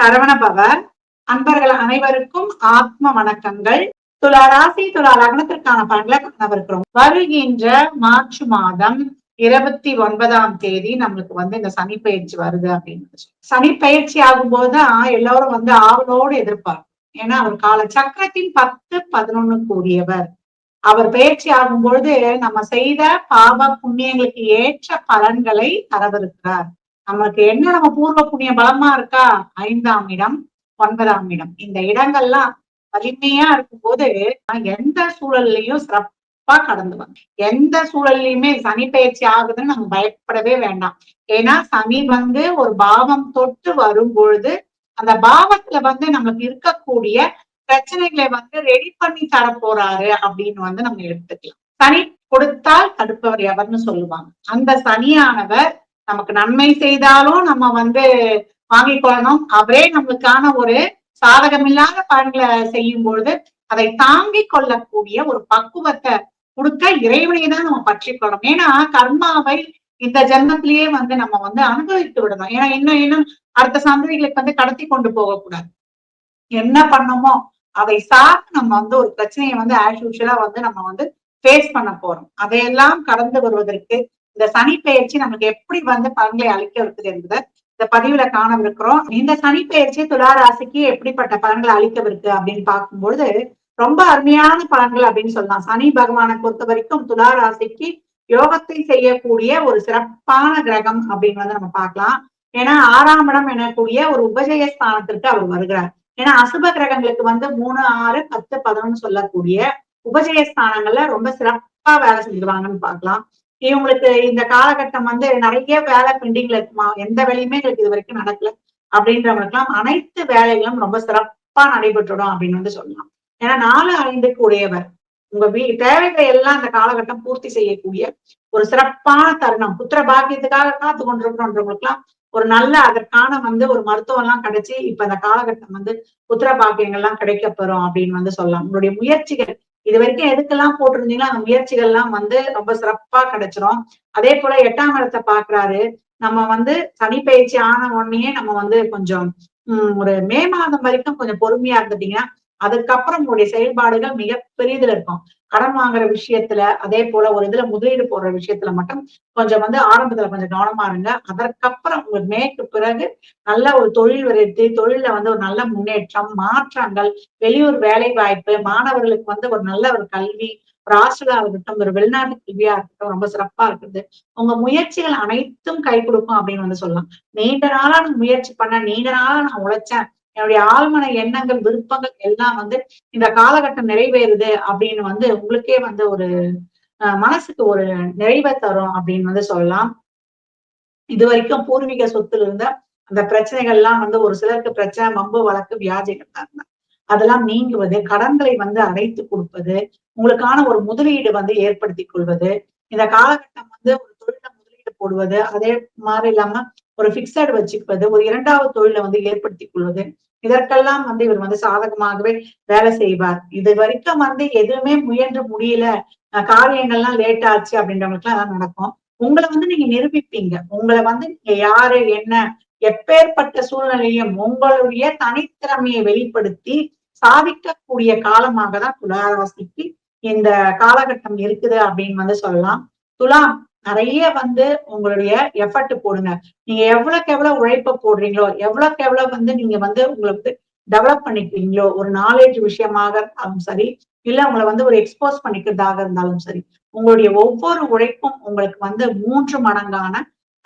சரவணபவ அன்பர்கள் அனைவருக்கும் ஆத்ம வணக்கங்கள். துலா ராசி துலா லக்னத்திற்கான பலன்களை காணவிருக்கிறோம். வருகின்ற மார்ச் மாதம் இருபத்தி ஒன்பதாம் தேதி நம்மளுக்கு வந்து இந்த சனி பயிற்சி வருது அப்படின்னு சனி பயிற்சி ஆகும் போதுதான் எல்லாரும் வந்து ஆவலோடு எதிர்ப்பார் ஏன்னா அவர் கால சக்கரத்தின் பத்து பதினொன்னு கூடியவர். அவர் பயிற்சி ஆகும் பொழுது நம்ம செய்த பாவ புண்ணியங்களுக்கு ஏற்ற பலன்களை தரவிருக்கிறார். நமக்கு என்ன? நம்ம பூர்வ புண்ணிய பலமா இருக்கா? ஐந்தாம் இடம் ஒன்பதாம் இடம். இந்த இடங்கள்லாம் வலிமையா இருக்கும்போது எந்த சூழல்லையும் சிறப்பா கடந்து வரும் எந்த சூழல்லையுமே சனி பயிற்சி ஆகுதுன்னு நம்ம பயப்படவே வேண்டாம். ஏன்னா சனி வந்து ஒரு பாவம் தொட்டு வரும் பொழுது அந்த பாவத்துல வந்து நமக்கு இருக்கக்கூடிய பிரச்சனைகளை வந்து ரெடி பண்ணி தர போறாரு அப்படின்னு வந்து நம்ம எடுத்துக்கலாம். சனி கொடுத்தால் தடுப்பவர் எவர்னு சொல்லுவாங்க. அந்த சனியானவர் நமக்கு நன்மை செய்தாலும் நம்ம வந்து வாங்கிக் கொள்ளணும். அவரே நம்மளுக்கான ஒரு சாதகமில்லாத பலன்களை செய்யும் பொழுது அதை தாங்கிக் கொள்ளக்கூடிய ஒரு பக்குவத்தை கொடுக்க இறைவனை தான் நம்ம பற்றி கொள்ளணும். ஏன்னா கர்மாவை இந்த ஜென்மத்திலேயே வந்து நம்ம வந்து அனுபவித்து விடணும். ஏன்னா இன்னும் இன்னும் அடுத்த சந்ததிகளுக்கு வந்து கடத்தி கொண்டு போகக்கூடாது. என்ன பண்ணமோ அதை சார்ந்து நம்ம வந்து ஒரு பிரச்சனையை வந்து ஆஸ் யூஷுவலா வந்து நம்ம வந்து ஃபேஸ் பண்ண போறோம். அதையெல்லாம் கடந்து வருவதற்கு இந்த சனி பயிற்சி நமக்கு எப்படி வந்து பலன்களை அளிக்க இருக்குது என்பதை இந்த பதிவுல காணவிருக்கிறோம். இந்த சனி பயிற்சி துலா ராசிக்கு எப்படிப்பட்ட பலன்களை அளிக்கவிருக்கு அப்படின்னு பார்க்கும்பொழுது ரொம்ப அருமையான பலன்கள் அப்படின்னு சொல்லலாம். சனி பகவானை பொறுத்த வரைக்கும் துலா ராசிக்கு யோகத்தை செய்யக்கூடிய ஒரு சிறப்பான கிரகம் அப்படின்னு வந்து நம்ம பார்க்கலாம். ஏன்னா ஆறாம் இடம் எனக்கூடிய ஒரு உபஜய ஸ்தானத்திற்கு அவர் வருகிறார். ஏன்னா அசுப கிரகங்களுக்கு வந்து மூணு ஆறு பத்து பதினொன்னு சொல்லக்கூடிய உபஜய ஸ்தானங்கள்ல ரொம்ப சிறப்பா வேலை செஞ்சிருவாங்கன்னு பார்க்கலாம். இவங்களுக்கு இந்த காலகட்டம் வந்து நிறைய வேலை பெண்டிங்ல இருக்குமா? எந்த வேலையுமே எங்களுக்கு இது வரைக்கும் நடக்கல. அப்படின்றவங்களுக்கெல்லாம் அனைத்து வேலைகளும் ரொம்ப சிறப்பா நடைபெற்றுடும் அப்படின்னு வந்து சொல்லலாம். ஏன்னா நாலு ஐந்துக்கு உடையவர். உங்க வீ தேவைகளை எல்லாம் அந்த காலகட்டம் பூர்த்தி செய்யக்கூடிய ஒரு சிறப்பான தருணம். புத்திர பாக்கியத்துக்காக காத்து கொண்டிருக்கிறோன்றவங்களுக்குலாம் ஒரு நல்ல அதற்கான வந்து ஒரு மருத்துவம் எல்லாம் கிடைச்சி இப்ப அந்த காலகட்டம் வந்து புத்திர பாக்கியங்கள் எல்லாம் கிடைக்கப்பெறும் அப்படின்னு வந்து சொல்லலாம். உங்களுடைய முயற்சிகள் இது வரைக்கும் எதுக்கெல்லாம் போட்டிருந்தீங்களோ அந்த முயற்சிகள் எல்லாம் வந்து ரொம்ப சிறப்பா கிடைச்சிரும். அதே போல எட்டாம் இடத்தை பாக்குறாரு நம்ம வந்து சனி பயிற்சி ஆன உடனே நம்ம வந்து கொஞ்சம் உம் ஒரு மே மாதம் வரைக்கும் கொஞ்சம் பொறுமையா இருந்துட்டீங்கன்னா அதுக்கப்புறம் உங்களுடைய செயல்பாடுகள் மிக பெரியதுல இருக்கும். கடன் வாங்குற விஷயத்துல அதே போல ஒரு இதுல முதலீடு போடுற விஷயத்துல மட்டும் கொஞ்சம் வந்து ஆரம்பத்துல கொஞ்சம் கவனமா இருங்க. அதற்கப்புறம் உங்க மேற்கு பிறகு நல்ல ஒரு தொழில் வரைத்து தொழில வந்து ஒரு நல்ல முன்னேற்றம் மாற்றங்கள் வெளியூர் வேலை வாய்ப்பு மாணவர்களுக்கு வந்து ஒரு நல்ல ஒரு கல்வி ஒரு ஹாஸ்டலா இருக்கட்டும் ஒரு வெளிநாட்டு கல்வியா இருக்கட்டும் ரொம்ப சிறப்பா இருக்குது. உங்க முயற்சிகள் அனைத்தும் கை கொடுக்கும் அப்படின்னு வந்து சொல்லலாம். நீண்ட நாளா நான் முயற்சி பண்ண நீண்ட நாளா நான் உழைச்சேன் என்னுடைய ஆழ்மன எண்ணங்கள் விருப்பங்கள் எல்லாம் வந்து இந்த காலகட்டம் நிறைவேறுது அப்படின்னு வந்து உங்களுக்கே வந்து ஒரு மனசுக்கு ஒரு நிறைவை தரும் அப்படின்னு வந்து சொல்லலாம். இது வரைக்கும் பூர்வீக சொத்துல இருந்த அந்த பிரச்சனைகள் எல்லாம் வந்து ஒரு சிலருக்கு பிரச்சனை மம்பு வழக்கு வியாஜிகள் தான் அதெல்லாம் நீங்குவது கடன்களை வந்து அடைத்து கொடுப்பது உங்களுக்கான ஒரு முதலீடு வந்து ஏற்படுத்தி கொள்வது இந்த காலகட்டம் வந்து ஒரு தொழில முதலீடு போடுவது அதே மாதிரி இல்லாம ஒரு பிக்சட் வச்சுக்குவது ஒரு இரண்டாவது தொழிலை வந்து ஏற்படுத்தி கொள்வது. இதற்கெல்லாம் வந்து இவர் வந்து சாதகமாகவே வேலை செய்வார். இது வரைக்கும் வந்து எதுவுமே முயன்று முடியல. காரியங்கள்லாம் லேட் ஆச்சு அப்படின்றவங்களுக்குலாம் அதான் நடக்கும். உங்களை வந்து நீங்க நிரூபிப்பீங்க. உங்களை வந்து நீங்க யாரு என்ன எப்பேற்பட்ட சூழ்நிலையும் உங்களுடைய தனித்திறமையை வெளிப்படுத்தி சாதிக்கக்கூடிய காலமாக தான் துளாராசிக்கு இந்த காலகட்டம் இருக்குது அப்படின்னு வந்து சொல்லலாம். துலாம் நிறைய வந்து உங்களுடைய எஃபர்ட் போடுங்க. நீங்க எவ்வளவுக்கு எவ்வளவு உழைப்ப போடுறீங்களோ எவ்வளவுக்கு எவ்வளவு வந்து நீங்க வந்து உங்களுக்கு டெவலப் பண்ணிக்கிறீங்களோ ஒரு நாலேஜ் விஷயமாக இருந்தாலும் சரி இல்ல உங்களை வந்து ஒரு எக்ஸ்போஸ் பண்ணிக்கிறதாக இருந்தாலும் சரி உங்களுடைய ஒவ்வொரு உழைப்பும் உங்களுக்கு வந்து மூன்று மடங்கான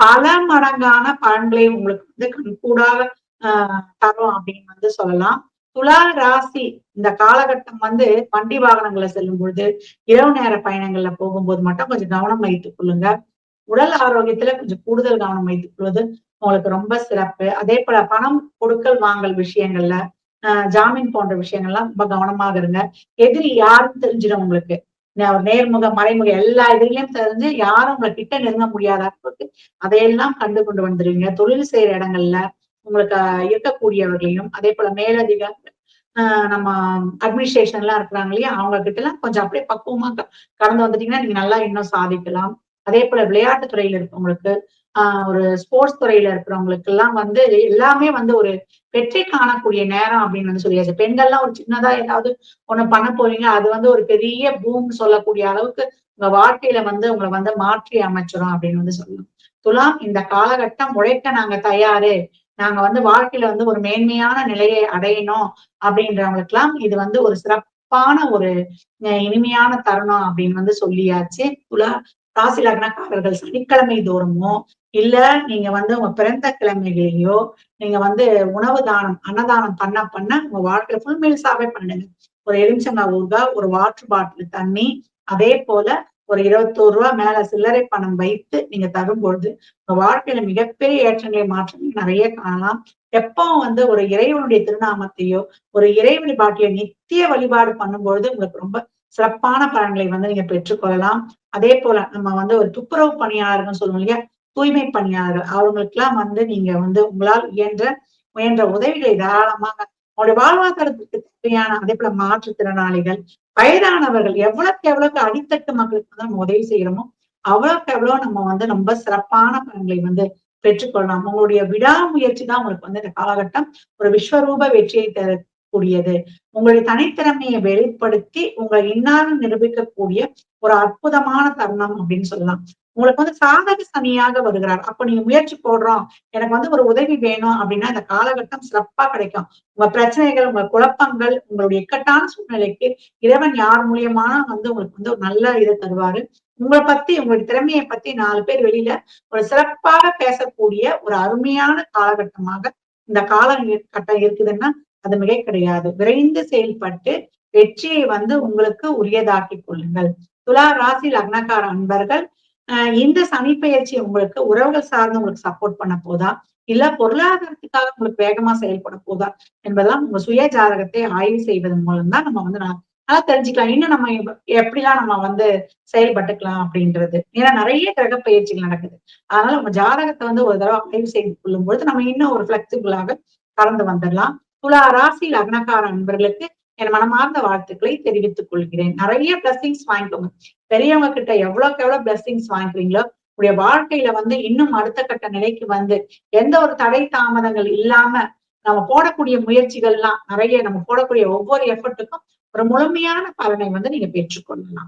பல மடங்கான பலன்களை உங்களுக்கு வந்து கண்கூடாக ஆஹ் தரும் அப்படின்னு வந்து சொல்லலாம். துலா ராசி இந்த காலகட்டம் வந்து வண்டி வாகனங்களை செல்லும் பொழுது இரவு நேர பயணங்கள்ல போகும்போது மட்டும் கொஞ்சம் கவனம் வைத்துக் கொள்ளுங்க. உடல் ஆரோக்கியத்துல கொஞ்சம் கூடுதல் கவனம் வைத்துக் கொள்வது உங்களுக்கு ரொம்ப சிறப்பு. அதே போல பணம் கொடுக்கல் வாங்கல் விஷயங்கள்ல ஆஹ் ஜாமீன் போன்ற விஷயங்கள்லாம் ரொம்ப கவனமாக இருங்க. எதிரி யாருன்னு தெரிஞ்சிடும் உங்களுக்கு. நேர்முக மறைமுக எல்லா இதுலயும் தெரிஞ்சு யாரும் உங்களை கிட்ட நெருங்க முடியாத அளவுக்கு அதையெல்லாம் கண்டு கொண்டு வந்துருவீங்க. தொழில் செய்யற இடங்கள்ல உங்களுக்கு இருக்கக்கூடியவர்களையும் அதே போல மேலதிக நம்ம அட்மினிஸ்ட்ரேஷன் எல்லாம் இருக்கிறாங்க இல்லையா அவங்க கிட்ட எல்லாம் கொஞ்சம் அப்படியே பக்குவமா கடந்து வந்துட்டீங்கன்னா நீங்க நல்லா இன்னும் சாதிக்கலாம். அதே போல விளையாட்டு துறையில இருக்கவங்களுக்கு ஆஹ் ஒரு ஸ்போர்ட்ஸ் துறையில இருக்கிறவங்களுக்கு எல்லாம் வந்து எல்லாமே வந்து ஒரு வெற்றி காணக்கூடிய நேரம் அப்படின்னு வந்து சொல்லியாச்சு. பெண்கள்லாம் ஒரு சின்னதா ஏதாவது ஒண்ணு பண்ண போறீங்க அது வந்து ஒரு பெரிய பூம் சொல்லக்கூடிய அளவுக்கு உங்க வாழ்க்கையில வந்து உங்களை வந்து மாற்றி அமைச்சிடும் அப்படின்னு வந்து சொல்லணும் துலாம் இந்த காலகட்டம் உழைக்க நாங்க தயாரு. நாங்க வந்து வாழ்க்கையில வந்து ஒரு மேன்மையான நிலையை அடையணும் அப்படின்றவங்களுக்கு எல்லாம் இது வந்து ஒரு சிறப்பான ஒரு இனிமையான தருணம் அப்படின்னு வந்து சொல்லியாச்சு. துலா ராசி லக்னக்காரர்கள் சனிக்கிழமை தோறுமோ இல்ல நீங்க வந்து உங்க பிறந்த கிழமைகளையோ நீங்க வந்து உணவு தானம் அன்னதானம் பண்ண பண்ண உங்க வாழ்க்கையில ஃபுல் மீல்ஸாவே பண்ணுங்க ஒரு எலுமிச்சங்காய் ஊறுகாய் ஒரு வாட்டர் பாட்டில் தண்ணி அதே போல ஒரு இருபத்தோரு ரூபா மேல சில்லறை பணம் வைத்து நீங்க தரும்பொழுது உங்க வாழ்க்கையில மிகப்பெரிய ஏற்றங்களை மாற்றங்கள் நிறைய காணலாம். எப்பவும் வந்து ஒரு இறைவனுடைய திருநாமத்தையோ ஒரு இறை வழிபாட்டையோ நித்திய வழிபாடு பண்ணும்பொழுது உங்களுக்கு ரொம்ப சிறப்பான பலன்களை வந்து நீங்க பெற்றுக்கொள்ளலாம் அதே போல நம்ம வந்து ஒரு துப்புரவு பணியாளர்கள் சொல்லுவோம் இல்லையா? தூய்மை பணியாளர்கள். அவங்களுக்கு எல்லாம் வந்து நீங்க வந்து உங்களால் இயன்ற முயன்ற உதவிகளை தாராளமாக அவங்களுடைய வாழ்வாதாரத்துக்கு தேவையான அதே போல மாற்றுத்திறனாளிகள் வயதானவர்கள் எவ்வளவுக்கு எவ்வளவுக்கு அடித்தட்டு மக்களுக்கு வந்து நம்ம உதவி செய்யறோமோ அவ்வளவுக்கு எவ்வளவு நம்ம வந்து ரொம்ப சிறப்பான பலன்களை வந்து பெற்றுக்கொள்ளலாம். உங்களுடைய விடாமுயற்சி தான் உங்களுக்கு வந்து இந்த காலகட்டம் ஒரு விஸ்வரூப வெற்றியை தரக்கூடியது. உங்களுடைய தனித்திறமையை வெளிப்படுத்தி உங்களை இன்னாலும் நிரூபிக்கக்கூடிய ஒரு அற்புதமான தருணம் அப்படின்னு சொல்லலாம். உங்களுக்கு வந்து சாதக சனியாக வருகிறார். அப்ப நீங்க முயற்சி போடுறோம். எனக்கு வந்து ஒரு உதவி வேணும் அப்படின்னா இந்த காலகட்டம் சிறப்பா கிடைக்கும். உங்க பிரச்சனைகள் உங்க குழப்பங்கள் உங்களுடைய இக்கட்டான சூழ்நிலைக்கு இறைவன் யார் மூலியமான வந்து உங்களுக்கு வந்து ஒரு நல்ல இதை தருவாரு. உங்களை பத்தி உங்களுடைய திறமையை பத்தி நாலு பேர் வெளியில ஒரு சிறப்பாக பேசக்கூடிய ஒரு அருமையான காலகட்டமாக இந்த கால கட்டம் இருக்குதுன்னா அது மிக கிடையாது. விரைந்து செயல்பட்டு வெற்றியை வந்து உங்களுக்கு உரியதாக்கி கொள்ளுங்கள். துலா ராசி லக்னக்கார அன்பர்கள் இந்த சனி பயிற்சி உங்களுக்கு உறவுகள் சார்ந்து உங்களுக்கு சப்போர்ட் பண்ண போதா? இல்ல பொருளாதாரத்துக்காக உங்களுக்கு வேகமா செயல்பட போதா? என்பதெல்லாம் உங்க சுய ஜாதகத்தை ஆய்வு செய்வதன் மூலம் தான் நம்ம வந்து நல்லா தெரிஞ்சுக்கலாம். இன்னும் நம்ம எப்படிலாம் நம்ம வந்து செயல்பட்டுக்கலாம் அப்படின்றது. ஏன்னா நிறைய கிரக பயிற்சிகள் நடக்குது. அதனால நம்ம ஜாதகத்தை வந்து ஒரு தடவை ஆய்வு செய்து கொள்ளும் பொழுது நம்ம இன்னும் ஒரு பிளெக்சிபிளாக கலந்து வந்துடலாம் துலா ராசி லக்னக்கார நண்பர்களுக்கு என் மனமார்ந்த வாழ்த்துக்களை தெரிவித்துக் கொள்கிறேன். நிறைய பிளஸ்ஸிங்ஸ் வாங்கிக்கோங்க. பெரியவங்க கிட்ட எவ்வளவுக்கு எவ்வளவு பிளஸ்ஸிங்ஸ் வாங்கிக்கிறீங்களோ உடைய வாழ்க்கையில வந்து இன்னும் அடுத்த கட்ட நிலைக்கு வந்து எந்த ஒரு தடை தாமதங்கள் இல்லாம நம்ம போடக்கூடிய முயற்சிகள்லாம் நிறைய நம்ம போடக்கூடிய ஒவ்வொரு எஃபர்ட்டுக்கும் ஒரு முழுமையான பலனை வந்து நீங்க பெற்றுக்கொள்ளலாம்